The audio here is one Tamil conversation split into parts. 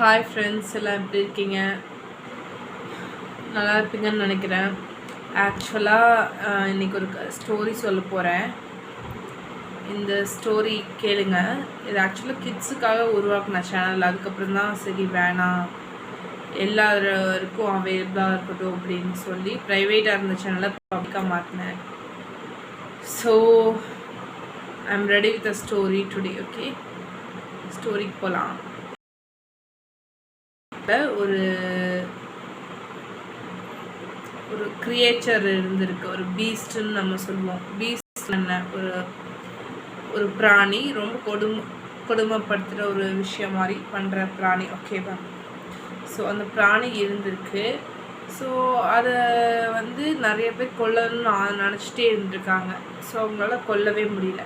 ஹாய் ஃப்ரெண்ட்ஸ் எல்லாம் எப்படி இருக்கீங்க? நல்லா இருப்பீங்கன்னு நினைக்கிறேன். ஆக்சுவலாக இன்றைக்கி ஒரு ஸ்டோரி சொல்ல போகிறேன் இந்த ஸ்டோரி கேளுங்க. இது ஆக்சுவலாக கிட்ஸுக்காக உருவாக்குன சேனல் அதுக்கப்புறம் தான் சரி வேணாம். எல்லாருக்கும் அவைலபிளாக இருக்கட்டும் அப்படின்னு சொல்லி ப்ரைவேட்டாக இருந்த சேனலை பப்ளிக்காக மாற்றினேன் so I am ready with a story today okay ஸ்டோரிக்கு போகலாம் ஒரு ஒரு கிரியேச்சர் இருந்திருக்கு. ஒரு பீஸ்ட்னு நம்ம சொல்லுவோம். பீஸ்ட் என்ன? ஒரு ஒரு பிராணி ரொம்ப கொடுமை கொடுமைப்படுத்துகிற ஒரு விஷயம் மாதிரி பண்ணுற பிராணி. ஓகேவா ஸோ அந்த பிராணி இருந்திருக்கு. ஸோ அதை வந்து நிறைய பேர் கொல்லணும்னு நினச்சிட்டே இருந்திருக்காங்க. ஸோ அவங்களால கொல்லவே முடியல.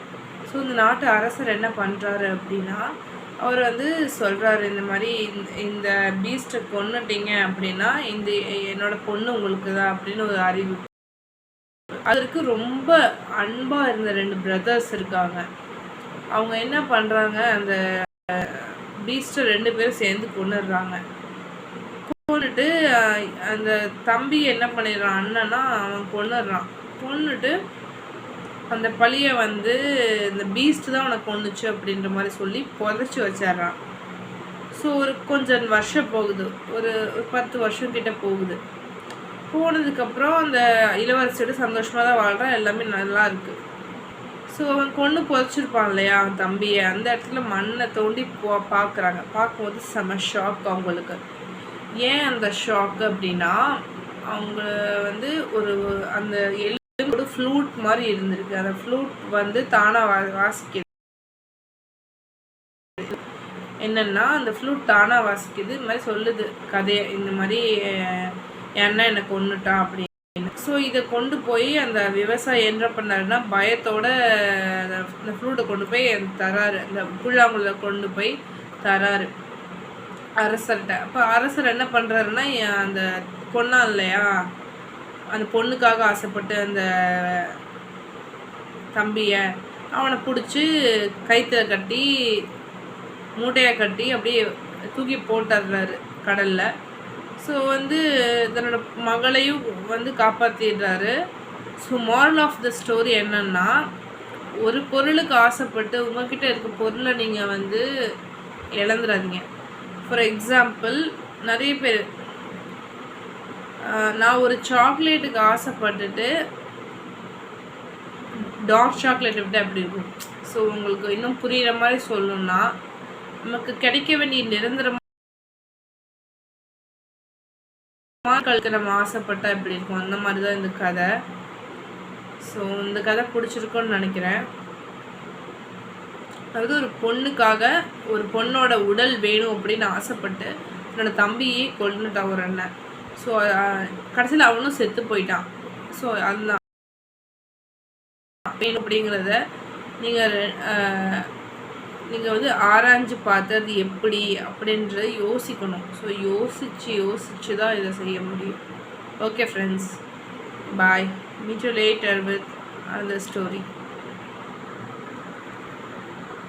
ஸோ இந்த நாட்டு அரசர் என்ன பண்ணுறாரு அப்படின்னா அவர் வந்து சொல்கிறாரு இந்த மாதிரி இந்த பீஸ்ட்டை கொண்டுட்டீங்க அப்படின்னா இந்த என்னோட பொண்ணு உங்களுக்கு தான் அப்படின்னு ஒரு அறிவு. அதற்கு ரொம்ப அன்பாக இருந்த ரெண்டு பிரதர்ஸ் இருக்காங்க. அவங்க என்ன பண்ணுறாங்க அந்த பீஸ்ட்டை ரெண்டு பேரும் சேர்ந்து கொண்டுடுறாங்க கொண்டுட்டு அந்த தம்பி என்ன பண்ணிடுறான் அண்ணன்னா அவன் கொண்டுடுறான் கொண்டுட்டு அந்த பழியை வந்து இந்த பீஸ்ட் தான் உனக்கு கொண்டுச்சு அப்படின்ற மாதிரி சொல்லி புதைச்சி வச்சிட்றான். ஸோ ஒரு கொஞ்சம் வருஷம் போகுது. ஒரு பத்து வருஷம் கிட்ட போகுது. போனதுக்கப்புறம் அந்த இளவரசியோட சந்தோஷமாக தான் வாழ்கிறான் எல்லாமே நல்லா இருக்குது ஸோ அவன் கொண்டு புதைச்சிருப்பான் இல்லையா அவன் தம்பியை. அந்த இடத்துல மண்ணை தோண்டி போ பார்க்குறாங்க. பார்க்கும்போது செம ஷாக் அவங்களுக்கு ஏன் அந்த ஷாக் அப்படின்னா அவங்க வந்து ஒரு அந்த எல் ஒரு ஃப்ளூட் மாதிரி இருந்திருக்கு. அந்த ஃப்ளூட் வந்து தானாக வா வாசிக்குது. என்னென்னா அந்த ஃப்ளூட் தானாக வாசிக்குது. இந்த மாதிரி சொல்லுது. கதையை. இந்த மாதிரி என் அண்ணன் என்னை அப்படின்னு. ஸோ இதை கொண்டு போய் அந்த விவசாயி என்ன பண்ணாருன்னா பயத்தோட அந்த ஃப்ளூட்டை கொண்டு போய் தராரு. அந்த புல்லாங்குழல கொண்டு போய் தராரு. அரசர்கிட்ட. அப்போ அரசர் என்ன பண்ணுறாருன்னா அந்த கொன்னா இல்லையா? அந்த பொண்ணுக்காக ஆசைப்பட்டு அந்த தம்பியை அவனை பிடிச்சி கைத்தில் கட்டி மூட்டையை கட்டி அப்படியே தூக்கி போட்டுடுறாரு கடலில். ஸோ வந்து தன்னோட மகளையும் வந்து காப்பாற்றிடுறாரு so moral of the story என்னென்னா ஒரு பொருளுக்கு ஆசைப்பட்டு உங்ககிட்ட இருக்க பொருளை நீங்கள் வந்து இழந்துடாதீங்க ஃபார் எக்ஸாம்பிள் நிறைய பேர் நான் ஒரு சாக்லேட்டுக்கு ஆசைப்பட்டுட்டு டார்க் சாக்லேட் விட்டு அப்படி இருக்கும்? ஸோ உங்களுக்கு இன்னும் புரிகிற மாதிரி சொல்லணும்னா நமக்கு கிடைக்க வேண்டிய நிரந்தரமாக நம்ம ஆசைப்பட்டா எப்படி இருக்கும்? அந்த மாதிரி தான் இந்த கதை. ஸோ இந்த கதை பிடிச்சிருக்கோன்னு நினைக்கிறேன். அதாவது ஒரு பொண்ணுக்காக ஒரு பொண்ணோட உடல் வேணும் அப்படின்னு ஆசைப்பட்டு என்னோட தம்பியே கொண்டுட்டான் ஒரு அண்ணன் ஸோ uh, கடைசியில் அவனும் செத்து போயிட்டான் ஸோ அதுதான் வேணும் அப்படிங்கிறத நீங்கள் uh, நீங்கள் வந்து ஆராய்ஞ்சு பார்த்து அது எப்படி அப்படின்றத யோசிக்கணும். ஸோ யோசித்து யோசித்து தான் இதை செய்ய முடியும். Okay friends bye meet you later with அந்த ஸ்டோரி